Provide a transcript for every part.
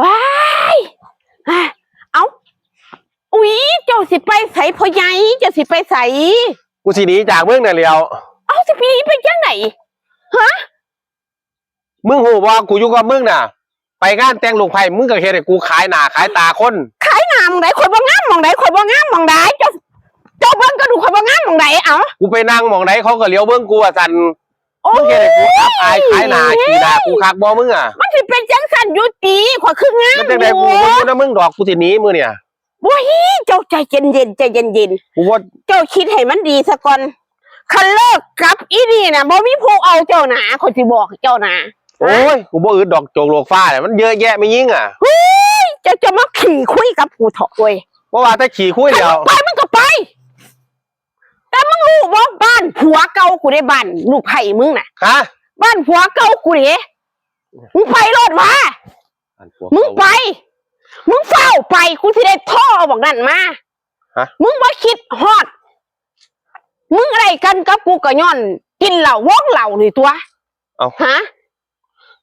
ว้ายอะเอาอุ๊ยเจ้าสิไปใส่พ่อใหญ่เจ้าสิไปใส่กูสิหนีจากมึงน่ะเลียวเอาสิพี่ไปจังไหนมึงหูว่ากูอยู่กับมึงน่ะ ไปงานแต่งลูกไผ่มึงก็เฮ็ดให้กูขายหน้าขายตาคนขายหนามองไหนข่อยบ่งามมองไหนข่อยบ่งามมองไหนเจ้าเจ้าเบิ่งก็ดูข่อยบ่งามมองไหนเอ้ากูไปนั่งหมองไหนเขาก็เลี้ยวเบิ่งกูว่าซั่นโอ้ มึงยเฮ็ดให้กูอับอายขายหน้าขี้หน้ากูคักบ่มึงอะมันสิเป็นจังสันอยู่ตีข่อยคืองามมันจังไดกูบ่อยู่นะมึงดอกกูสิหนีมื้อเนี่ยบ่ฮีเจ้าใจเย็นๆใจเย็นกูว่าๆเจ้าคิดให้มันดีซะก่อนคันเลิกกับอีนี่น่ะบ่มีผู้เอาเจ้าหนาข่อยสิบอกเจ้าหนาโอ้ยกูบ่อึดดอกโจกโลกฟ้าเนี่ยมันเยอะแยะไม่ยิ่งอะเจ้าจะมาขี่คุยกับกูเถอะเว้ยเพราะว่าถ้าขี่คุยใครเดียวมึงไปมึงก็ไปแต่มึงรู้ ว่าบ้านผัวเก่ากูได้บ้านลูกไผ่มึงน่ะ ฮะบ้านผัวเก่ากูเด้มึงไปรถวะมึงไป มึงเฝ้าไปกูสิได้ท่อเอาบอกนั่นมาฮะ มึงว่าคิดฮอด มึงอะไรกันกับกูกะย้อน กินเหล้าวอกเหล้านี่ตัวเอาฮะ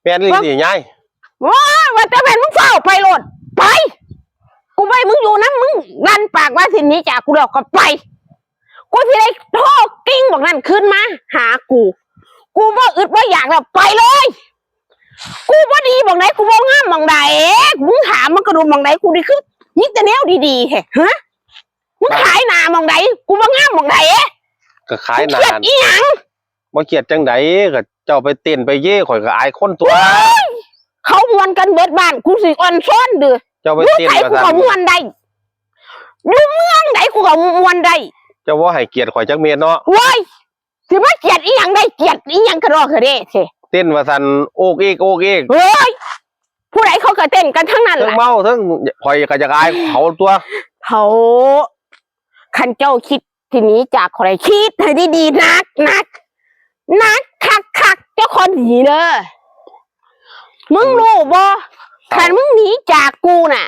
แม่นอีหลียายว่าแต่แม่นมึงเฝ้าไปรถไป กูไปมึงอยู่นะมึงรันปากว่าสิหนี้จากกูแล้วก็ไป กูสิได้โทษกิ้งบอกนั่นขึ้นมา หากู กูว่าอึดว่าอยากแล้วไปเลย กูว่าดีบอกไหนกูว่างามบอกไหนมึงถามมันกระดูมบอกไหนกูดีคือนี่แต่แนวดีๆแฮะฮะมึงขายหนามองไหนกูว่างามบอกไหนก็ขายหเคนารียดนอีหยังบ่เกลียดจังไดก็เจ้าไปเต้นไปเย่ข่อยก็อายคนตัว เขามวนกันเบิดบ้านกูสิอ่อนซ้อนเด้อเจ้าไปอยู่เต้นไสว่ากูซั่ก็นมวนได้อยู่เมืองไหนกูก็มวนได้เจ้าว่าให้เกียรติข่อยจักเม็ดเนาะว้ายสิมาเกลียดอีหยังได้เกลียดอีหยังกระรอกกระเด้เท่เต้นว่าซั่นโอกเอกโอกเอกเฮ้ยผู้ใดเขาก็เต้นกันทั้งนั้นทั้งล่ะเมาทั้งข่อยก็จะอายเขาตัวเขาคันเจ้าคิดทีนี้จากใครคิดให้ดีๆนักนักนักคักคักเจ้าคนหนีเด้อมึงรู้บ่คันมึงหนีจากกูน่ะ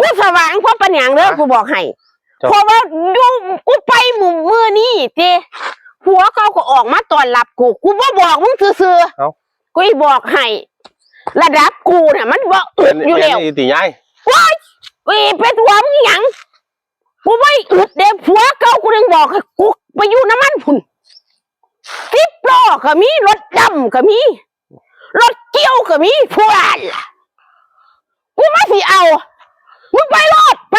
กูสว่างเพราะปัญญางเด้อกูบอกให้ เพราะว่าดูกูไปหมู่มือนี่เจหัวเขาก็ออกมาตอนรับกู กูบ่บอกมึงซื่อๆเอ้ากูอีบอกให้ระดับกูเนี่ยมันบ่อึดอยู่แล้วแม่นอีติยายกูอีเป็นหัวมึงหยังกูไม่อึดเด็ผัวเก่ากูยังบอกให้กูไปอยู่น้ำมันพุ่นสิบล้อก็มีรถดำก็มีรถเกี่ยวก็มีพวกล่ะกูไม่สิเอา มึงไปรถไป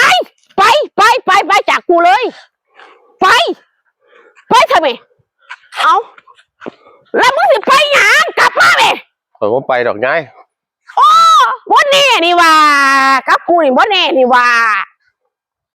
ไปไปไปไปจากกูเลย ไป ไปทำไมเอาแล้วมึงสิไปหยังกลับมาไหมข่อยบ่ไปดอกยายบ่แน่นี่ว่ากับกูนี่บ่แน่นี่ว่า